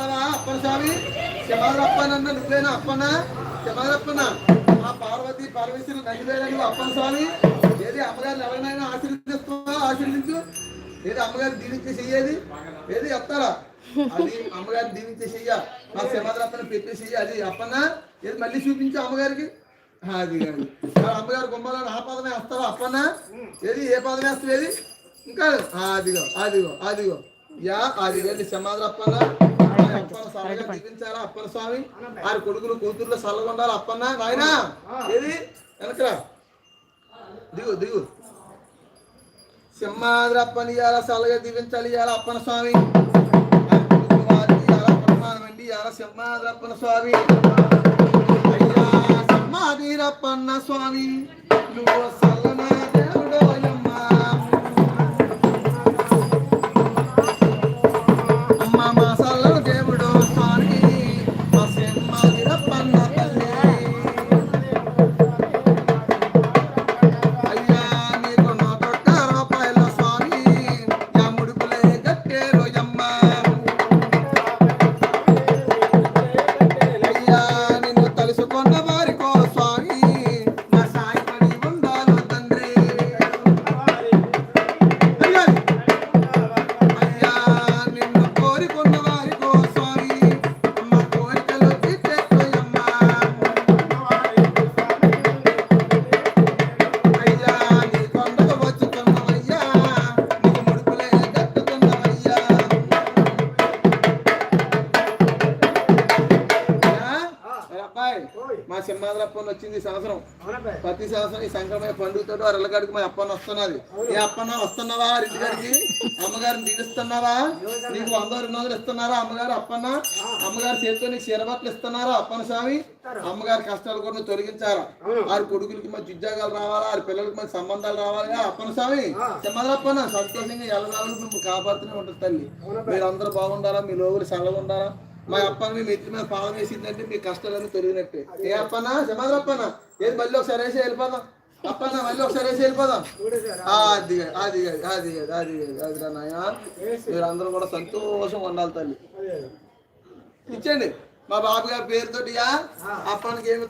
చెప్తావా అప్పన స్వామి? శమారప్పనన్న నువ్వేనా అప్పన్న? శమారప్పన ఆ పార్వతి పరమేశ్వరుడు నగిలేదని అప్పన స్వామి? ఏది అమ్మగారిని ఎవరినైనా ఆశీర్వదిస్తావా? ఆశీర్వదించు. ఏది అమ్మగారిని దీవించి చెయ్యేది? ఏది చెప్తారా? అది అమ్మగారిని దీవించి చెయ్య. మా శమారప్పన పెట్టి చెయ్య. అది అప్పన్న? ఏది మళ్ళీ చూపించు అమ్మగారికి? అది కానీ మరి అమ్మగారు గుమ్మలో ఆ పదమే వస్తావా అప్పన్న? ఏది? ఏ పాదమే వస్తుంది ఏది? ఇంకా అదిగో అదిగో అదిగో యా అది వెళ్ళి సమాధులు అప్పన్న దీవించారా అప్పన్న స్వామి ఆరు కొడుకులు కూతుర్లు చల్లగా ఉండాలి అప్పన్న నాయనా? ఏది? వెనకరా దిగు దిగు. సింహాద్రప్పని ఇవాళ చల్లగా దీవించాలి ఇవాళ అప్పన్న స్వామి సింహాద్రప్పన స్వామి అయ్యా సింహాదిరప్పన్న స్వామి నువ్వు అబ్బాయి మా సింహాద్రప్పని వచ్చింది ఈ సంవత్సరం. ప్రతి సంవత్సరం ఈ సంక్రమణ పండుగతో అరలగాడికి మా అప్పన్న వస్తున్నది. ఏ అప్పన్న వస్తున్నావా ఇంటి గారికి అమ్మగారిని దీవిస్తున్నావా నీకు వంద రెండు వందలు ఇస్తున్నారా అమ్మగారు అప్పన్న? అమ్మగారు చేతితో నీకు చీరబట్టలు ఇస్తున్నారా అప్పన్న స్వామి? అమ్మగారి కష్టాలు కూడా తొలగించారా ఆరు కొడుకులకి మంచి ఉద్యోగాలు రావాలా? ఆరు పిల్లలకి మంచి సంబంధాలు రావాలి అప్పన్న స్వామి? సింహాద్రప్పన్న సంతోషంగా ఎల్లనాళ్ళు మిమ్మల్ని కాపాడుతూనే ఉంటుంది తల్లి. మీరు అందరూ బాగుండాలా? మీ లోగులు చల్లగా ఉండాలా? మా అప్పని మీ మెత్తి మీద వేసిందంటే మీ కష్టాలన్నీ తొలగినట్టే. ఏ అప్పనా? సమాధరప్పనా ఏది మళ్ళీ ఒకసారి వేసి వెళ్ళిపోదాం? అప్పన్న మళ్ళీ ఒకసారి వేసి వెళ్ళిపోదాం? ఆ, అది అది అది అది అది నాయన. మీరు అందరూ కూడా సంతోషంగా ఉండాలి తల్లి. ఇచ్చండి మా బాబు గారి పేరుతోటి అప్పనికి ఏమి